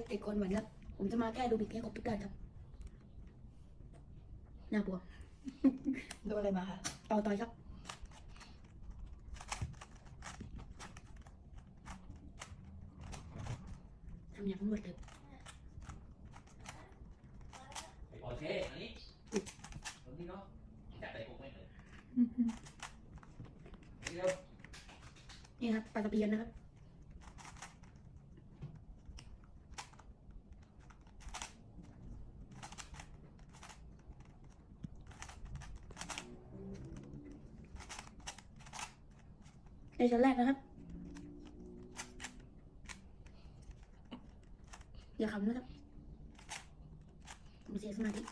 ฟ์เด็กคนวันครับ ผมจะมาแก้ดูบิดให้ครบทุกด้านครับน่ากลัวโดนอะไรมาคะต่อต่อยครับ ทำอย่างรวดเร็วไอ้ปอร์เช่อันนี้ตรงนี้เนาะจับไปพวกไม่เลยเร็วนี่ครับปลาตะเพียนนะครับ ในชั้นแรกนะครับ อย่าขำนะครับผมเสียสมาธิ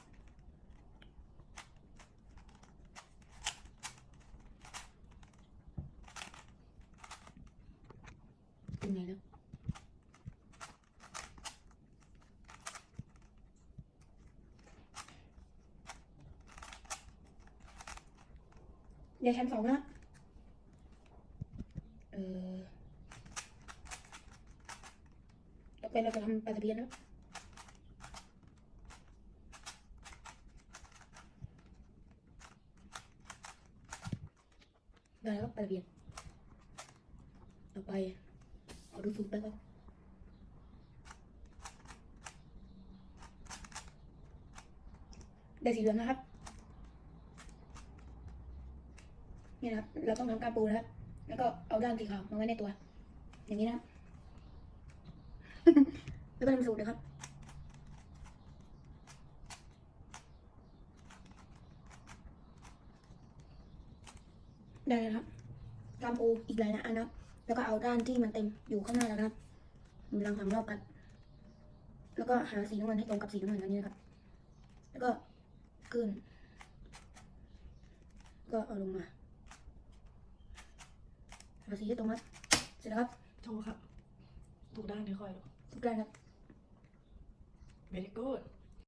เป็นไงแล้วเดี๋ยวชั้นสองนะ เออต่อไปเราจะทำปลาตะเพียนนะครับได้แล้วครับปลาตะเพียนต่อไปเอาดูสูตรไปก่อนได้สีเหลืองนะครับ นี่นะครับ เราต้องทำการปูนะครับ แล้วก็เอาด้านสีขาวมาไว้ในตัว อย่างนี้นะ แล้วก็ทำสูตรนะครับได้แล้วครับการปูอีกหลายนะอันนะครับแล้วก็เอาด้านที่มันเต็มอยู่ข้างหน้าแล้วนะครับหมุนหลังสามรอบครับแล้วก็หาสีน้ำมันให้ตรงกับสีน้ำมันอันนี้นะครับ แล้วก็ขึ้น ก็เอาลงมา หาสีให้ตรงครับ เสร็จแล้วครับถูกครับ ถูกด้านไม่ค่อยหรอกทุกด้านครับ very good